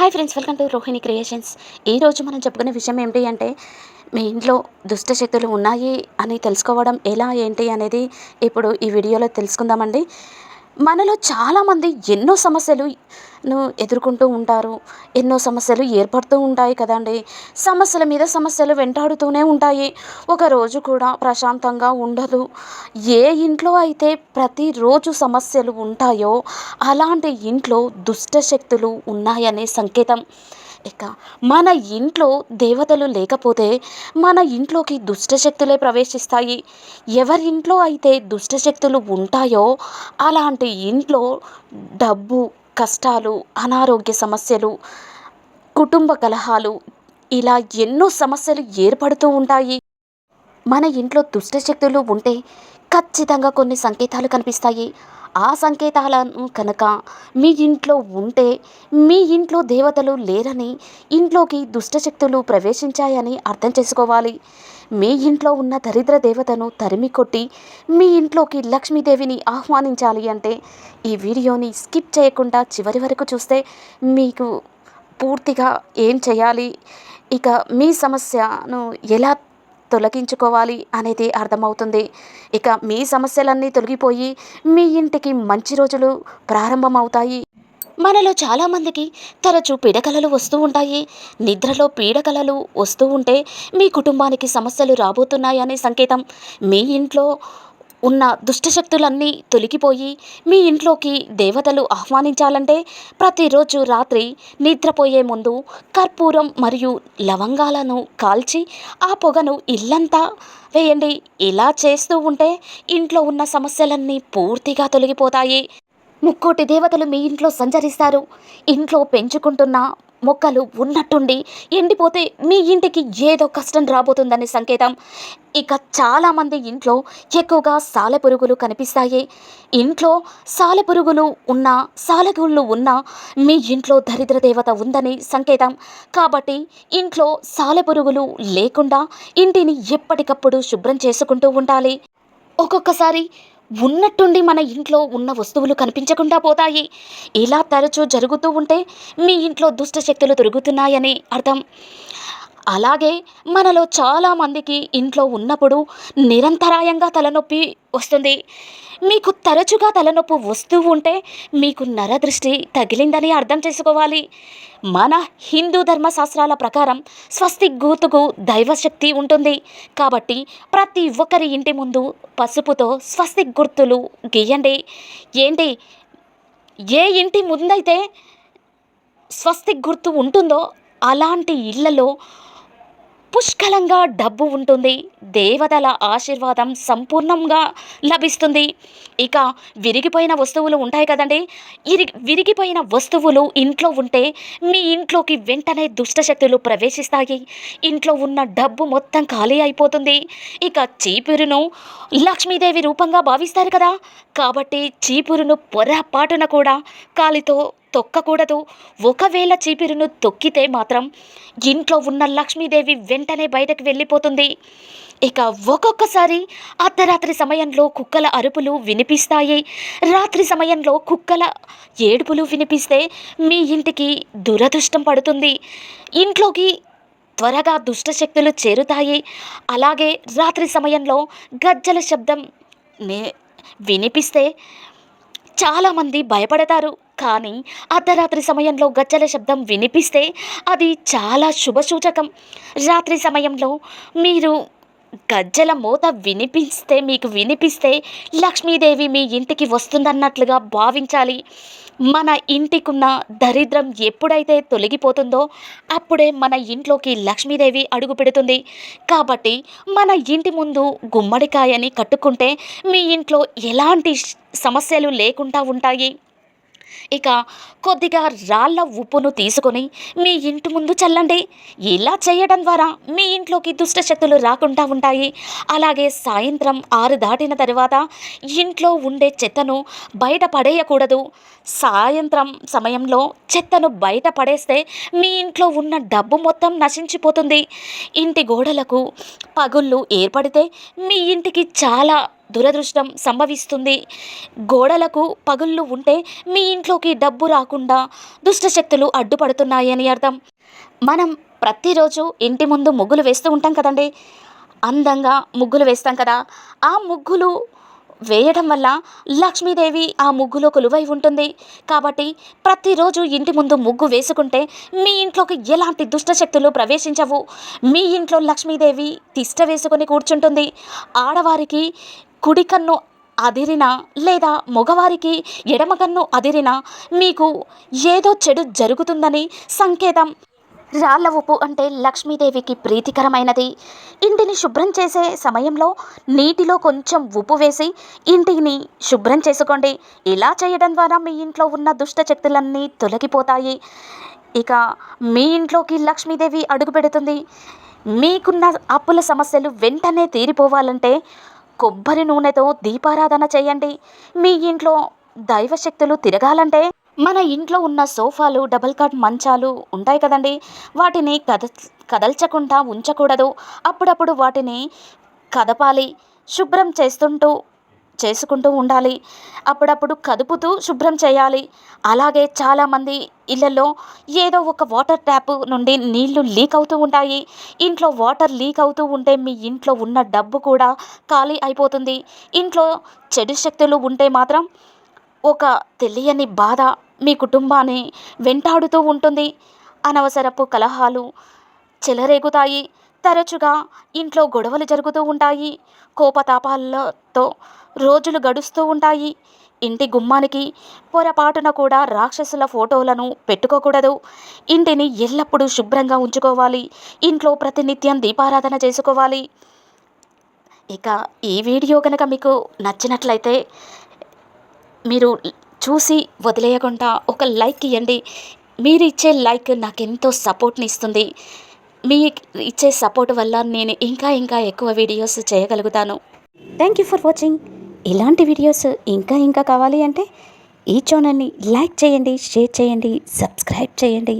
Hi friends welcome to Rohini creations ఈరోజు మనం చెప్పుకునే విషయం ఏంటి అంటే మీ ఇంట్లో దుష్ట శక్తులు ఉన్నాయి అని తెలుసుకోవడం ఎలా ఏంటి అనేది ఇప్పుడు ఈ వీడియోలో తెలుసుకుందామండి. మనలో చాలామంది ఎన్నో సమస్యలు ఎదుర్కొంటూ ఉంటారు. ఎన్నో సమస్యలు ఏర్పడుతూ ఉంటాయి కదండి. సమస్యల మీద సమస్యలు వెంటాడుతూనే ఉంటాయి. ఒకరోజు కూడా ప్రశాంతంగా ఉండదు. ఏ ఇంట్లో అయితే ప్రతిరోజు సమస్యలు ఉంటాయో అలాంటి ఇంట్లో దుష్ట శక్తులు ఉన్నాయనే సంకేతం. ఇక మన ఇంట్లో దేవతలు లేకపోతే మన ఇంట్లోకి దుష్టశక్తులే ప్రవేశిస్తాయి. ఎవరి ఇంట్లో అయితే దుష్టశక్తులు ఉంటాయో అలాంటి ఇంట్లో డబ్బు కష్టాలు అనారోగ్య సమస్యలు కుటుంబ కలహాలు ఇలా ఎన్నో సమస్యలు ఏర్పడుతూ ఉంటాయి. మన ఇంట్లో దుష్టశక్తులు ఉంటే ఖచ్చితంగా కొన్ని సంకేతాలు కనిపిస్తాయి. ఆ సంకేతాలను కనుక మీ ఇంట్లో ఉంటే మీ ఇంట్లో దేవతలు లేరని ఇంట్లోకి దుష్టశక్తులు ప్రవేశించాయని అర్థం చేసుకోవాలి. మీ ఇంట్లో ఉన్న దరిద్ర దేవతను తరిమి కొట్టి మీ ఇంట్లోకి లక్ష్మీదేవిని ఆహ్వానించాలి అంటే ఈ వీడియోని స్కిప్ చేయకుండా చివరి వరకు చూస్తే మీకు పూర్తిగా ఏం చేయాలి? ఇక మీ సమస్యను ఎలా తొలగించుకోవాలి అనేది అర్థమవుతుంది. ఇక మీ సమస్యలన్నీ తొలగిపోయి మీ ఇంటికి మంచి రోజులు ప్రారంభమవుతాయి. మనలో చాలామందికి తరచూ పీడకలలు వస్తూ ఉంటాయి. నిద్రలో పీడకలలు వస్తూ ఉంటే మీ కుటుంబానికి సమస్యలు రాబోతున్నాయనే సంకేతం మీ ఇంట్లో ఉన్న దుష్టశక్తులన్నీ తొలగిపోయి మీ ఇంట్లోకి దేవతలు ఆహ్వానించాలంటే ప్రతిరోజు రాత్రి నిద్రపోయే ముందు కర్పూరం మరియు లవంగాలను కాల్చి ఆ పొగను ఇల్లంతా వేయండి. ఇలా చేస్తూ ఉంటే ఇంట్లో ఉన్న సమస్యలన్నీ పూర్తిగా తొలగిపోతాయి. ముక్కోటి దేవతలు మీ ఇంట్లో సంచరిస్తారు. ఇంట్లో పెంచుకుంటున్న మొక్కలు ఉన్నట్టుండి ఎండిపోతే మీ ఇంటికి ఏదో కష్టం రాబోతుందనే సంకేతం. ఇక చాలామంది ఇంట్లో ఎక్కువగా సాలెపురుగులు కనిపిస్తాయి. ఇంట్లో సాలెపురుగులు ఉన్న సాలెగుళ్ళు ఉన్న మీ ఇంట్లో దరిద్ర దేవత ఉందని సంకేతం. కాబట్టి ఇంట్లో సాలెపురుగులు లేకుండా ఇంటిని ఎప్పటికప్పుడు శుభ్రం చేసుకుంటూ ఉండాలి. ఒక్కొక్కసారి ఉన్నట్టుండి మన ఇంట్లో ఉన్న వస్తువులు కనిపించకుండా పోతాయి. ఇలా తరచూ జరుగుతూ ఉంటే మీ ఇంట్లో దుష్ట శక్తులు తిరుగుతున్నాయని అర్థం. అలాగే మనలో చాలామందికి ఇంట్లో ఉన్నప్పుడు నిరంతరాయంగా తలనొప్పి వస్తుంది. మీకు తరచుగా తలనొప్పి వస్తూ ఉంటే మీకు నరదృష్టి తగిలిందని అర్థం చేసుకోవాలి. మన హిందూ ధర్మశాస్త్రాల ప్రకారం స్వస్తి గుర్తుకు దైవశక్తి ఉంటుంది. కాబట్టి ప్రతి ఒక్కరి ఇంటి ముందు పసుపుతో స్వస్తి గుర్తులు గీయండి. ఏంటి? ఏ ఇంటి ముందైతే స్వస్తి గుర్తు ఉంటుందో అలాంటి ఇళ్ళలో పుష్కలంగా డబ్బు ఉంటుంది. దేవతల ఆశీర్వాదం సంపూర్ణంగా లభిస్తుంది. ఇక విరిగిపోయిన వస్తువులు ఉంటాయి కదండి. ఇరి విరిగిపోయిన వస్తువులు ఇంట్లో ఉంటే మీ ఇంట్లోకి వెంటనే దుష్టశక్తులు ప్రవేశిస్తాయి. ఇంట్లో ఉన్న డబ్బు మొత్తం ఖాళీ అయిపోతుంది. ఇక చీపురును లక్ష్మీదేవి రూపంగా భావిస్తారు కదా. కాబట్టి చీపురును పొరపాటున కూడా కాలితో తొక్కకూడదు. ఒకవేళ చీపిరును తొక్కితే మాత్రం ఇంట్లో ఉన్న లక్ష్మీదేవి వెంటనే బయటకు వెళ్ళిపోతుంది. ఇక ఒక్కొక్కసారి అర్ధరాత్రి సమయంలో కుక్కల అరుపులు వినిపిస్తాయి. రాత్రి సమయంలో కుక్కల ఏడుపులు వినిపిస్తే మీ ఇంటికి దురదృష్టం పడుతుంది. ఇంట్లోకి త్వరగా దుష్టశక్తులు చేరుతాయి. అలాగే రాత్రి సమయంలో గజ్జల శబ్దం నే వినిపిస్తే చాలామంది భయపడతారు. కానీ అర్ధరాత్రి సమయంలో గజ్జల శబ్దం వినిపిస్తే అది చాలా శుభసూచకం. రాత్రి సమయంలో మీరు గజ్జల మూత వినిపిస్తే మీకు వినిపిస్తే లక్ష్మీదేవి మీ ఇంటికి వస్తుందన్నట్లుగా భావించాలి. మన ఇంటికున్న దరిద్రం ఎప్పుడైతే తొలగిపోతుందో అప్పుడే మన ఇంట్లోకి లక్ష్మీదేవి అడుగు పెడుతుంది. కాబట్టి మన ఇంటి ముందు గుమ్మడికాయని కట్టుకుంటే మీ ఇంట్లో ఎలాంటి సమస్యలు లేకుండా ఉంటాయి? ఇక కొద్దిగా రాళ్ళ ఉప్పును తీసుకొని మీ ఇంటి ముందు చల్లండి. ఇలా చేయడం ద్వారా మీ ఇంట్లోకి దుష్టశక్తులు రాకుండా ఉంటాయి. అలాగే సాయంత్రం ఆరు దాటిన తర్వాత ఇంట్లో ఉండే చెత్తను బయట పడేయకూడదు. సాయంత్రం సమయంలో చెత్తను బయట పడేస్తే మీ ఇంట్లో ఉన్న డబ్బు మొత్తం నశించిపోతుంది. ఇంటి గోడలకు పగుళ్ళు ఏర్పడితే మీ ఇంటికి చాలా దురదృష్టం సంభవిస్తుంది. గోడలకు పగుళ్ళు ఉంటే మీ ఇంట్లోకి డబ్బు రాకుండా దుష్టశక్తులు అడ్డుపడుతున్నాయని అర్థం. మనం ప్రతిరోజు ఇంటి ముందు ముగ్గులు వేస్తూ ఉంటాం కదండి. అందంగా ముగ్గులు వేస్తాం కదా. ఆ ముగ్గులు వేయడం వల్ల లక్ష్మీదేవి ఆ ముగ్గులో కొలువై ఉంటుంది. కాబట్టి ప్రతిరోజు ఇంటి ముందు ముగ్గు వేసుకుంటే మీ ఇంట్లోకి ఎలాంటి దుష్టశక్తులు ప్రవేశించవు. మీ ఇంట్లో లక్ష్మీదేవి తిష్ట వేసుకొని కూర్చుంటుంది. ఆడవారికి కుడి కన్ను అదిరిన లేదా మగవారికి ఎడమ కన్ను అదిరిన మీకు ఏదో చెడు జరుగుతుందని సంకేతం. రాళ్ళ ఉప్పు అంటే లక్ష్మీదేవికి ప్రీతికరమైనది. ఇంటిని శుభ్రం చేసే సమయంలో నీటిలో కొంచెం ఉప్పు వేసి ఇంటిని శుభ్రం చేసుకోండి. ఇలా చేయడం ద్వారా మీ ఇంట్లో ఉన్న దుష్ట శక్తులన్నీ తొలగిపోతాయి. ఇక మీ ఇంట్లోకి లక్ష్మీదేవి అడుగు పెడుతుంది. మీకున్న అప్పుల సమస్యలు వెంటనే తీరిపోవాలంటే కొబ్బరి నూనెతో దీపారాధన చేయండి. మీ ఇంట్లో దైవశక్తులు తిరగాలంటే మన ఇంట్లో ఉన్న సోఫాలు డబల్ కాట్ మంచాలు ఉంటాయి కదండి. వాటిని కద కదల్చకుండా ఉంచకూడదు. అప్పుడప్పుడు వాటిని కదపాలి. శుభ్రం చేస్తుంటూ చేసుకుంటూ ఉండాలి. అప్పుడప్పుడు కదుపుతూ శుభ్రం చేయాలి. అలాగే చాలామంది ఇళ్ళలో ఏదో ఒక వాటర్ ట్యాప్ నుండి నీళ్ళు లీక్ అవుతూ ఉంటాయి. ఇంట్లో వాటర్ లీక్ అవుతూ ఉంటే మీ ఇంట్లో ఉన్న డబ్బు కూడా ఖాళీ అయిపోతుంది. ఇంట్లో చెడు శక్తులు ఉంటే మాత్రం ఒక తెలియని బాధ మీ కుటుంబాన్ని వెంటాడుతూ ఉంటుంది. అనవసరపు కలహాలు చెలరేగుతాయి. తరచుగా ఇంట్లో గొడవలు జరుగుతూ ఉంటాయి. కోపతాపాలతో రోజులు గడుస్తూ ఉంటాయి. ఇంటి గుమ్మానికి పొరపాటున కూడా రాక్షసుల ఫోటోలను పెట్టుకోకూడదు. ఇంటిని ఎల్లప్పుడూ శుభ్రంగా ఉంచుకోవాలి. ఇంట్లో ప్రతినిత్యం దీపారాధన చేసుకోవాలి. ఇక ఈ వీడియో కనుక మీకు నచ్చినట్లయితే మీరు చూసి వదిలేయకుండా ఒక లైక్ ఇవ్వండి మీరు ఇచ్చే లైక్ నాకు ఎంతో సపోర్ట్ని ఇస్తుంది. మీ ఇచ్చే సపోర్ట్ వల్ల నేను ఇంకా ఇంకా ఎక్కువ వీడియోస్ చేయగలుగుతాను. థ్యాంక్ యూ ఫర్ వాచింగ్ ఇలాంటి వీడియోస్ ఇంకా ఇంకా కావాలి అంటే ఈ ఛానల్ని లైక్ చేయండి షేర్ చేయండి సబ్స్క్రైబ్ చేయండి.